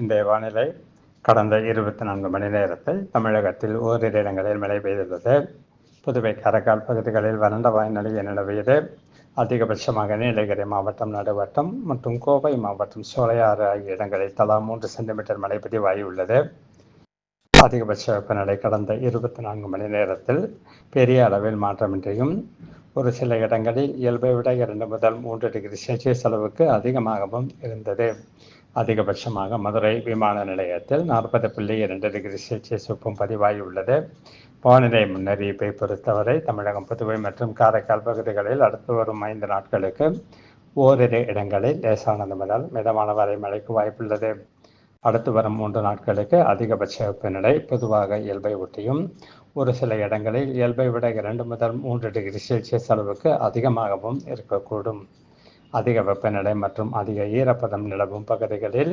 இன்றைய வானிலை கடந்த இருபத்தி நான்கு மணி நேரத்தில் தமிழகத்தில் ஓரிரு இடங்களில் மழை பெய்துள்ளது. புதுவை காரைக்கால் பகுதிகளில் வறண்ட வாய்நிலையை நிலவியது. அதிகபட்சமாக நீலகிரி மாவட்டம் நடுவட்டம் மற்றும் கோவை மாவட்டம் சோலையாறு ஆகிய இடங்களில் தலா மூன்று சென்டிமீட்டர் மழை பதிவாகியுள்ளது. அதிகபட்ச வெப்பநிலை கடந்த இருபத்தி நான்கு மணி நேரத்தில் பெரிய அளவில் மாற்றமின்றியும் ஒரு சில இடங்களில் இயல்பை விட இரண்டு முதல் மூன்று டிகிரி செல்சியஸ் அளவுக்கு அதிகமாகவும் இருந்தது. அதிகபட்சமாக மதுரை விமான நிலையத்தில் நாற்பது புள்ளி இரண்டு டிகிரி செல்சியஸ் வெப்பம் பதிவாகியுள்ளது வானிலை முன்னறிவிப்பை பொறுத்தவரை தமிழகம் புதுவை மற்றும் காரைக்கால் பகுதிகளில் அடுத்து வரும் ஐந்து நாட்களுக்கு ஓரிரு இடங்களில் லேசானது முதல் மிதமான வரை மழைக்கு வாய்ப்புள்ளது. அடுத்து வரும் மூன்று நாட்களுக்கு அதிகபட்ச வெப்பநிலை பொதுவாக இயல்பை ஒட்டியும் ஒரு சில இடங்களில் இயல்பை விட இரண்டு முதல் மூன்று டிகிரி செல்சியஸ் அளவுக்கு அதிகமாகவும் இருக்கக்கூடும். அதிக வெப்பநிலை மற்றும் அதிக ஈரப்பதம் நிலவும் பகுதிகளில்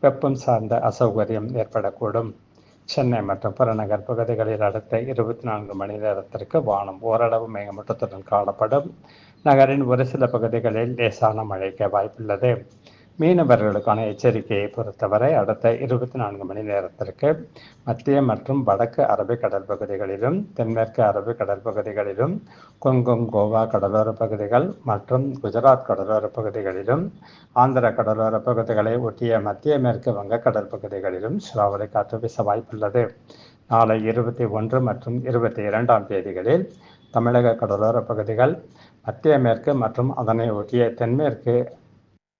வெப்பம் சார்ந்த அசௌகரியம் ஏற்படக்கூடும். சென்னை மற்றும் புறநகர் பகுதிகளில் அடுத்த இருபத்தி நான்கு மணி நேரத்திற்கு வானம் ஓரளவு மேகமூட்டத்துடன் காணப்படும். நகரின் ஒரு சில பகுதிகளில் லேசான மழைக்கு வாய்ப்புள்ளது. மீனவர்களுக்கான எச்சரிக்கையை பொறுத்தவரை அடுத்த இருபத்தி நான்கு மணி நேரத்திற்கு மத்திய மற்றும் வடக்கு அரபிக்கடல் பகுதிகளிலும் தென்மேற்கு அரபிக்கடல் பகுதிகளிலும் கொங்கும் கோவா கடலோர பகுதிகள் மற்றும் குஜராத் கடலோர பகுதிகளிலும் ஆந்திர கடலோர பகுதிகளை ஒட்டிய மத்திய மேற்கு வங்கக்கடல் பகுதிகளிலும் சூறாவளி காற்று வீச வாய்ப்புள்ளது. நாளை இருபத்தி ஒன்று மற்றும் இருபத்தி இரண்டாம் தேதிகளில் தமிழக கடலோர பகுதிகள் மத்திய மேற்கு மற்றும் அதனை ஒட்டிய தென்மேற்கு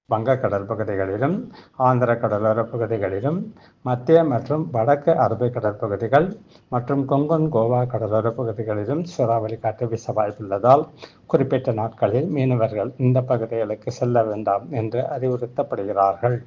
வங்கக்கடல் பகுதிகளிலும் ஆந்திர கடலோர பகுதிகளிலும் மத்திய மற்றும் வடக்கு அரபிக் கடற்பகுதிகள் மற்றும் கொங்கன் கோவா கடலோர பகுதிகளிலும் சூறாவளி காற்று வீச வாய்ப்புள்ளதால் குறிப்பிட்ட நாட்களில் மீனவர்கள் இந்த பகுதிகளுக்கு செல்ல வேண்டாம் என்று அறிவுறுத்தப்படுகிறார்கள்.